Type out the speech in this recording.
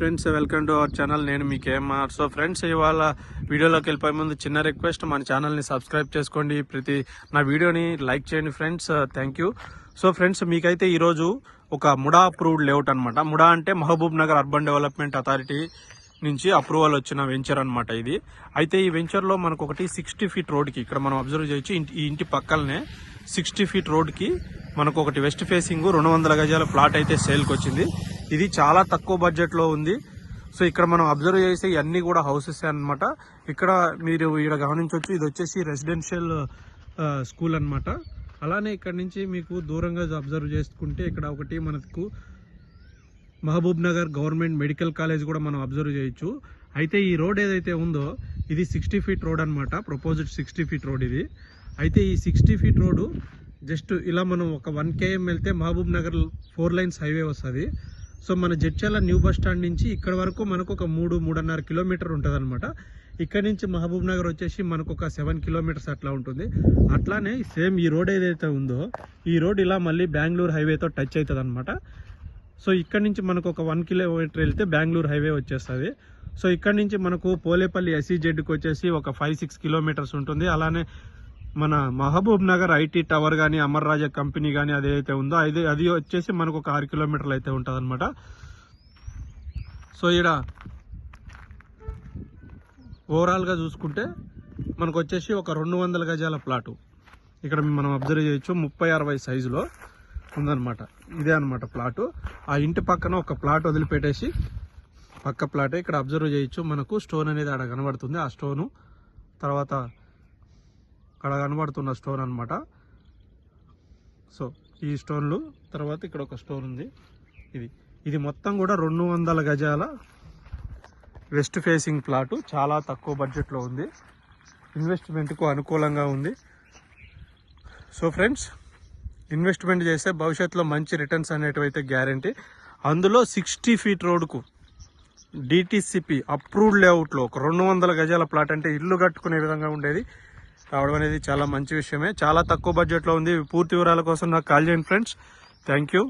Friends welcome to our channel. నేను మీకు KMR. So friends ఇవాళ వీడియోలోకి వెళ్ళిపోయే ముందు చిన్న రిక్వెస్ట్ మన ఛానల్ని సబ్స్క్రైబ్ చేసుకోండి. ప్రతి నా వీడియోని లైక్ చేయండి friends. Thank you. So friends మీకైతే ఈరోజు ఒక ముడా అప్రూవ్డ్ లేఅవుట్ అనమాట ముడా అంటే Mahbub Nagar urban development authority నుంచి అప్రూవల్ వచ్చిన వెంచర్ అనమాట ఇది. అయితే ఈ వెంచర్లో మనకు ఒకటి సిక్స్టీ ఫీట్ రోడ్కి ఇక్కడ మనం అబ్జర్వ్ చేయొచ్చు ఇంటి- ఈ ఇంటి పక్కలనే సిక్స్టీ ఫీట్ రోడ్కి మనకు ఒకటి వెస్ట్ ఫేసింగ్ రెండు వందల గజాల ప్లాట్ అయితే సేల్కి వచ్చింది. ఇది చాలా తక్కువ బడ్జెట్లో ఉంది. సో ఇక్కడ మనం అబ్జర్వ్ చేసే ఇవన్నీ కూడా హౌసెస్ అనమాట ఇక్కడ మీరు ఇక్కడ గమనించవచ్చు ఇది వచ్చేసి రెసిడెన్షియల్ స్కూల్ అన్నమాట. అలానే ఇక్కడ నుంచి మీకు దూరంగా అబ్జర్వ్ చేసుకుంటే ఇక్కడ ఒకటి మనకు Mahbub Nagar government medical college కూడా మనం అబ్జర్వ్ చేయొచ్చు. అయితే ఈ రోడ్ ఏదైతే ఉందో ఇది సిక్స్టీ ఫీట్ రోడ్ అనమాట ప్రపోజిట్ సిక్స్టీ ఫీట్ రోడ్ ఇది. అయితే ఈ సిక్స్టీ ఫీట్ రోడ్డు జస్ట్ ఇలా మనం ఒక వన్ కేఎం వెళ్తే Mahbub Nagar four lines highway వస్తుంది. సో మన జడ్చర్ల న్యూ బస్ స్టాండ్ నుంచి ఇక్కడ వరకు మనకు ఒక మూడు మూడున్నర కిలోమీటర్ ఉంటుంది అనమాట ఇక్కడ నుంచి మహబూబ్ నగర్ వచ్చేసి మనకు ఒక సెవెన్ కిలోమీటర్స్ అట్లా ఉంటుంది. అట్లానే సేమ్ ఈ రోడ్ ఏదైతే ఉందో ఈ రోడ్ ఇలా మళ్ళీ బెంగళూరు హైవేతో టచ్ అవుతుంది అనమాట సో ఇక్కడ నుంచి మనకు ఒక వన్ కిలోమీటర్ వెళ్తే బెంగళూరు హైవే వచ్చేస్తుంది. సో ఇక్కడ నుంచి మనకు పోలేపల్లి ఎస్సీజెడ్కి వచ్చేసి ఒక ఫైవ్ సిక్స్ కిలోమీటర్స్ ఉంటుంది. అలానే మన మహబూబ్ నగర్ ఐటీ టవర్ కానీ అమర్ రాజా కంపెనీ కానీ అదైతే ఉందో అది అది వచ్చేసి మనకు ఒక ఆరు కిలోమీటర్లు అయితే ఉంటుంది అనమాట సో ఇక్కడ ఓవరాల్గా చూసుకుంటే మనకు వచ్చేసి ఒక రెండు వందల గజాల ప్లాటు. ఇక్కడ మనం అబ్జర్వ్ చేయొచ్చు ముప్పై అరవై సైజులో ఉందన్నమాట. ఇదే అనమాట ప్లాటు. ఆ ఇంటి పక్కన ఒక ప్లాట్ వదిలిపెట్టేసి పక్క ప్లాటే ఇక్కడ అబ్జర్వ్ చేయొచ్చు. మనకు స్టోన్ అనేది ఆడ కనబడుతుంది. ఆ స్టోను తర్వాత అక్కడ కనబడుతున్న స్టోన్ అనమాట సో ఈ స్టోన్లు తర్వాత ఇక్కడ ఒక స్టోన్ ఉంది. ఇది. ఇది మొత్తం కూడా రెండు వందల గజాల వెస్ట్ ఫేసింగ్ ప్లాటు. చాలా తక్కువ బడ్జెట్లో ఉంది. ఇన్వెస్ట్మెంట్కు అనుకూలంగా ఉంది. సో ఫ్రెండ్స్ ఇన్వెస్ట్మెంట్ చేస్తే భవిష్యత్తులో మంచి రిటర్న్స్ అనేటివైతే గ్యారంటీ. అందులో సిక్స్టీ ఫీట్ రోడ్కు డిటిసిపి అప్రూవ్డ్ లేఅవుట్లో ఒక రెండు వందల గజాల ప్లాట్ అంటే ఇల్లు కట్టుకునే విధంగా ఉండేది. రావడం అనేది చాలా మంచి విషయమే. చాలా తక్కువ బడ్జెట్లో ఉంది. పూర్తి వివరాల కోసం నాకు కాల్ చేయండి ఫ్రెండ్స్ థ్యాంక్ యూ